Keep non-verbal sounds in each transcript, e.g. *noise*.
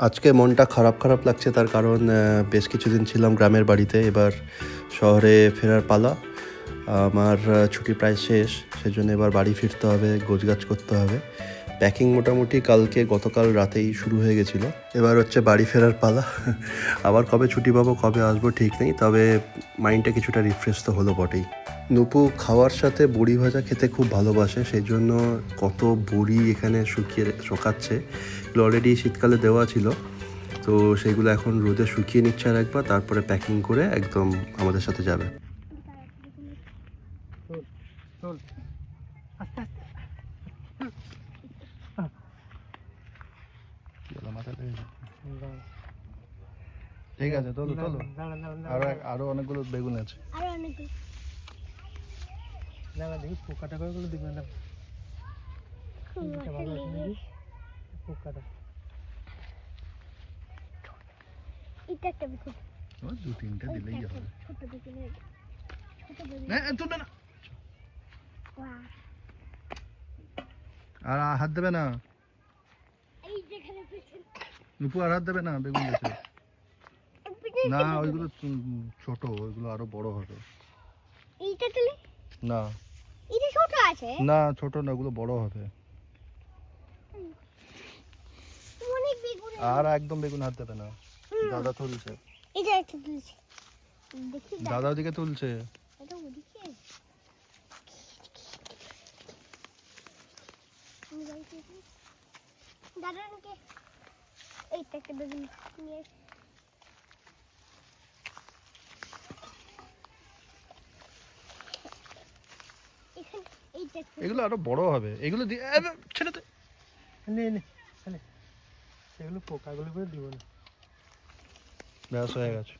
আজকে মনটা খারাপ খারাপ লাগছে, তার কারণ বেশ কিছুদিন ছিলাম গ্রামের বাড়িতে, এবার শহরে ফেরার পালা। আমার ছুটি প্রায় শেষ, সেজন্য এবার বাড়ি ফিরতে হবে, গোছগাছ করতে হবে। প্যাকিং মোটামুটি কালকে, গতকাল রাতেই শুরু হয়ে গেছিল। এবার হচ্ছে বাড়ি ফেরার পালা। আবার কবে ছুটি পাবো, কবে আসব ঠিক নেই, তবে মাইন্ডটা কিছুটা রিফ্রেশ তো হলো বটেই। নুপু খাওয়ার সাথে বড়ি ভাজা খেতে খুব ভালোবাসে সেই জন্য কত বড়ি এখানে শুকিয়ে শোকাচ্ছে। অলরেডি শীতকালে দেওয়া ছিল তো সেগুলো এখন রোদে শুকিয়ে নিচ্ছে আর একবার তারপরে প্যাকিং করে একদম আমাদের সাথে যাবে। চল চল আস্তে আস্তে দাঁড়া, ঠিক আছে তোলো তোলো। আরও আরও অনেকগুলো বেগুন আছে। আরও অনেক দাঁড়া, দেখি পোকা টোকা গুলো দিবে না? ভালো আছে নাকি? পোকাটা। এটা একটা বিকুল ও, দু তিনটে দিলেই হবে। ছোট ছোট না, না। আর হাত দেবে না? এই যেখানে নুপু আর হাত দেবে না? বেগুন গাছে? না ওইগুলো ছোট ওইগুলো আরও বড় হবে। এইটা তুলে? না। আছে? না ছোট না ওগুলো বড় হবে। আর একদম বেগুন হাত দেবে না। দাদা তুলছে। দাদা। ওদিকে তুলছে। দাদা আমাকে এইটা একটা বেগুন নিয়ে এসো। এখানে এইটা একটা এগুলো আরও বড় হবে। এগুলো দিয়ে ছেড়ে দে। নে নে পোকাগুলো করে দিব না। ব্যাস হয়ে গেছে।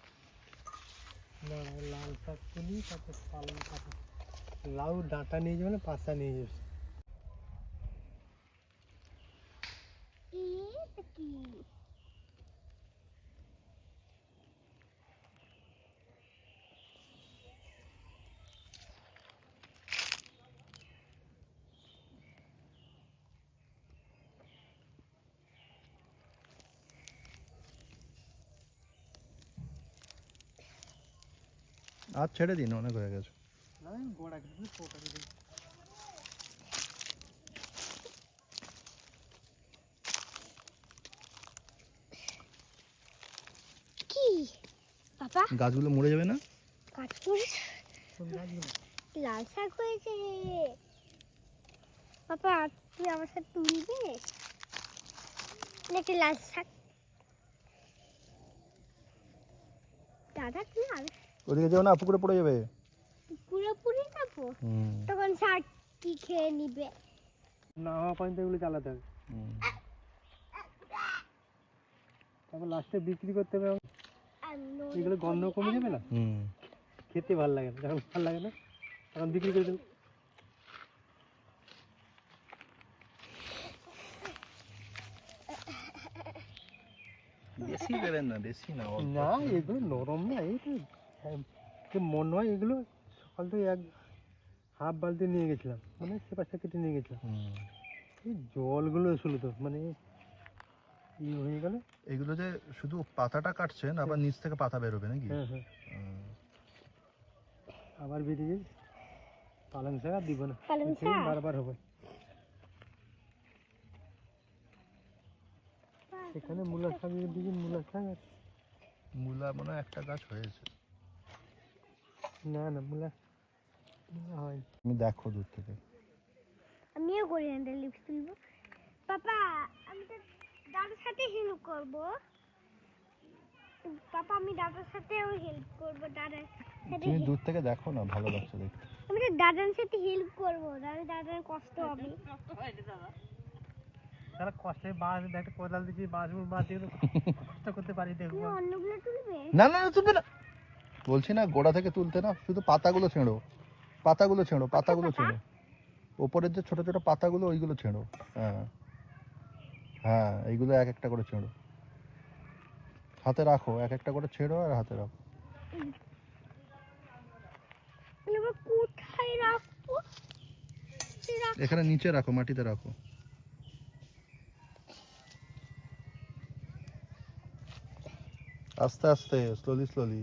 লাল শাক তুলি তারপর পালং লাউ ডাঁটা নিয়ে যাবে না পাতা নিয়ে যাবে। কি আর ছেড়ে দিন অনেক হয়ে গেছে। গাছগুলো মরে যাবে না? লাল শাক হয়েছে বাবা তুই আমার সাথে তুলবে? নাকি লাল শাক? দাদা তুই আর ওদিকে যাও না পুকুরে পড়ে যাবে। পুরোপুরি যাব? হুম। তখন শাক কি খেয়ে নিবে? না পর্যন্ত এগুলো চালাতে হবে। তারপর লাস্টে বিক্রি করতে হবে এগুলো গন্ধ কমে যাবে না? খেতে ভালো লাগে না যখন ভালো লাগে না তখন বিক্রি করে দেবো। বেশি দেবেন না বেশি না না এগুলো নরম না এই তো যে মনে হয় এগুলো সকাল থেকে এক হাফ বালতি নিয়ে গেছিলাম। মানে সে পাশে কেটে নিয়ে গেছিলাম। হুম। এই জলগুলো ছিল তো মানে ই হয়ে গেল। এগুলো যে শুধু পাতাটা কাটছেন আবার নিচ থেকে পাতা বেরোবে নাকি? হ্যাঁ হ্যাঁ। আবার বেরিয়ে পালং শাক আর দিব না। পালং শাক? বারবার হবে। এখানে মূলা শাক। দিকে মূলা শাক মূলা মনে হয় একটা গাছ হয়েছে। না না মূলা মূলা হয়। তুমি দেখো দূর থেকে। আমিও করি হ্যান্ডেল লিপস তুলবো। পাপা আমি তো দাদার সাথে হেল্প করব। পাপা আমি দাদার সাথেও হেল্প করব দাদার সাথে তুমি দূর থেকে দেখো না ভালো লাগছে দেখতে। আমি তো দাদার সাথে হেল্প করব দাদা দাদার কষ্ট হবে। তারা কষ্টে বাঁশ একটা কোদাল দিচ্ছি বাঁশ বাঁশ দিয়ে তো *laughs* কষ্ট করতে পারি দেখব। তুমি অন্যগুলো তুলবে? না না না, তুলবে না। বলছি না গোড়া থেকে তুলতে না শুধু পাতাগুলো ছেঁড়ো। পাতাগুলো ছেঁড়ো পাতাগুলো ছেঁড়ো। ওপরের যে ছোট ছোট পাতাগুলো ওইগুলো ছেঁড়ো। হ্যাঁ। হ্যাঁ এইগুলো এক একটা করে ছেঁড়ো। হাতে রাখো এক একটা করে ছেড়ো আর হাতে রাখো। কোথায় রাখব? এখানে নিচে রাখো মাটিতে রাখো। আস্তে আস্তে স্লোলি স্লোলি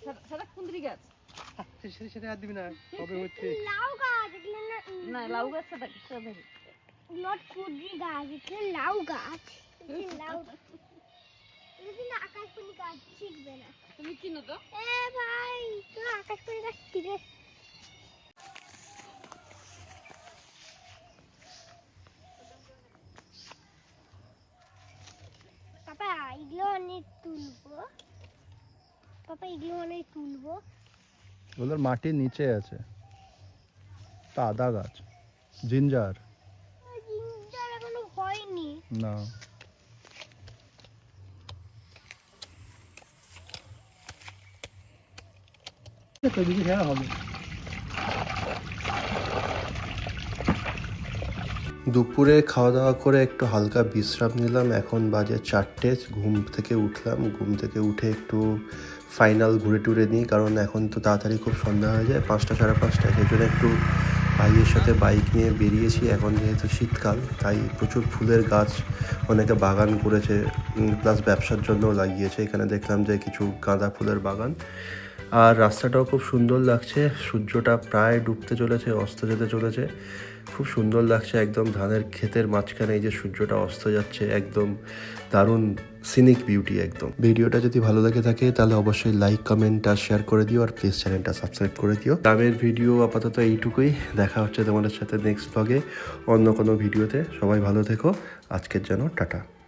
সেটা- সেটা কুন্দ্রি গাছ। সেটা সেটা আর দিবি না কবে হচ্ছে। লাউ গাছ না লাউ গাছ সেটা সেটা নট কুদ্রি গাছ এগুলো লাউ গাছ। লাউ না আকাশমণি গাছ শিখবে না। তুমি চিনো তো? এ ভাই তো আকাশমণি গাছ শিখে পাপা এগুলো অনেক তুলবো। পাপা এগুলো অনেক তুলবো। ওগুলোর মাটির নিচে আছে। আদা গাছ। জিঞ্জার। জিঞ্জার এখনও হয়নি। না। হবে দুপুরে খাওয়া দাওয়া করে একটু হালকা বিশ্রাম নিলাম। এখন বাজে চারটে ঘুম থেকে উঠলাম। ঘুম থেকে উঠে একটু ফাইনাল ঘুরে টুরে নিই, কারণ এখন তো তাড়াতাড়ি খুব সন্ধ্যা হয়ে যায়, পাঁচটা সাড়ে পাঁচটা। সেই জন্য একটু ভাইয়ের সাথে বাইক নিয়ে বেরিয়েছি, এখন যেহেতু শীতকাল, তাই প্রচুর ফুলের গাছ অনেকে বাগান করেছে প্লাস ব্যবসার জন্যও লাগিয়েছে। এখানে দেখলাম যে কিছু গাঁদা ফুলের বাগান। আর রাস্তাটাও খুব সুন্দর লাগছে। সূর্যটা প্রায় ডুবতে চলেছে অস্ত যেতে চলেছে। খুব সুন্দর লাগছে একদম ধানের ক্ষেতের মাঝখানে এই যে সূর্যটা অস্ত যাচ্ছে একদম দারুণ সিনিক বিউটি একদম। ভিডিওটা যদি ভালো লাগে থাকে তাহলে অবশ্যই লাইক কমেন্ট আর শেয়ার করে দিও আর প্লিজ চ্যানেলটা সাবস্ক্রাইব করে দিও। গ্রামের ভিডিও আপাতত এইটুকুই। দেখা হচ্ছে তোমাদের সাথে নেক্সট ব্লগে অন্য কোনো ভিডিওতে সবাই ভালো থেকো। আজকের জন্য টাটা।